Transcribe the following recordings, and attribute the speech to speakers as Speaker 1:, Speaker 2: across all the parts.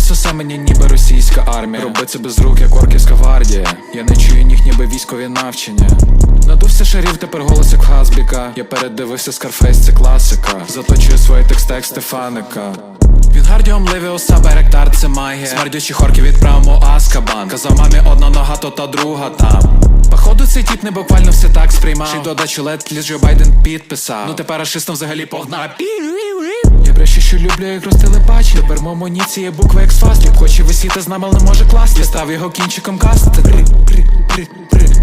Speaker 1: сосе мені ніби російська армія. Робить це без рук, як орківська гвардія Я не чую ніг, ніби військові навчання. Надувся шарів, тепер голос як Хазбіка. Я передивився Скарфейс, це класика. Заточую свої тексти як Стефаника він гардіом Левіуса, Беректар, це магія. Смердючі хорки відправимо Аскабан. Казав мамі одна нога, то та друга там. Походу цей тіп не буквально все так сприймав. Ще й додачі лед ліж Джо Байден підписав. Ну тепер рашистом взагалі погнав Я брешу, що люблю, як ростили пачі Тепер мому ніці є буква як фаст Люб хоче висіти з нами, але може класти. Я став його кінчиком каст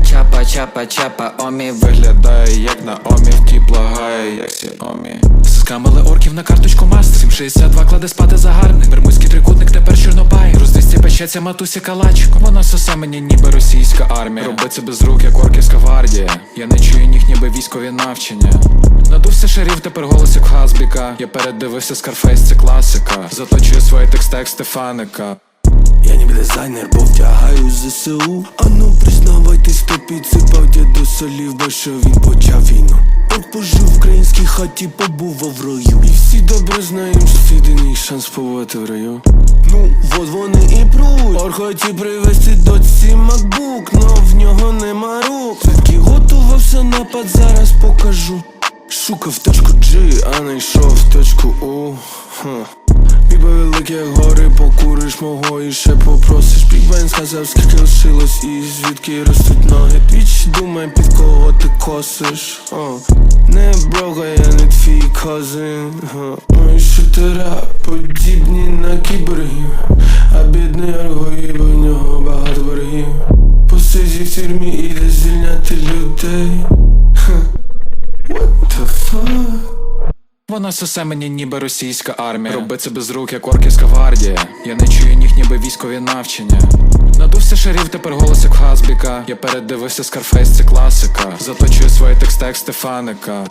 Speaker 2: Чапа, чапа, чапа, омі.
Speaker 1: Виглядає як на омі, втіп лагає, як сіомі Скамили орків на карточку маст 762 кладе спати загарбник Бермудський трикутник тепер Роздвісті печеться матусі калачко Вона сосе мені ніби російська армія. Робить це без рук, як орківська гвардія Я не чую ніг, ніби військові навчання. Надувся шарів, тепер голос як Хазбіка Я передивився Скарфейс, це класика. Заточую свої тексти як Стефаника.
Speaker 3: Я ніби дизайнер, бо втягаю ЗСУ. А ну признавайтесь, хто підсипав дяду солів, бо що він почав війну. От пожив в українській хаті, побував в раю. І всі добре знаємо, що єдиний шанс побувати в раю. Ну, вот пруть Орхоті привезти доці макбук, но в нього нема рук. Звідки готувався напад, зараз покажу. Шукав точку G, а не йшов в точку У. Біба великі як гори, покуриш мого? І ще попросиш Бік Бен сказав, скільки лишилось і звідки ростуть ноги. Твіч думай, під кого ти косиш. Не брога, я не твій козин. Мої шутера подібні на кіборгів А бідний аргоїв, у нього багато боргів Посидів в тюрмі, іде звільняти людей. Ха. What the fuck?
Speaker 1: Вона сосе мені ніби російська армія. Робить це без рук, як орківська гвардія. Я не чую ніг, ніби військові навчання Надувся шарів, тепер голос як Хазбіка Я передивився Скарфейс, це класика. Заточую свої тексти як Стефаника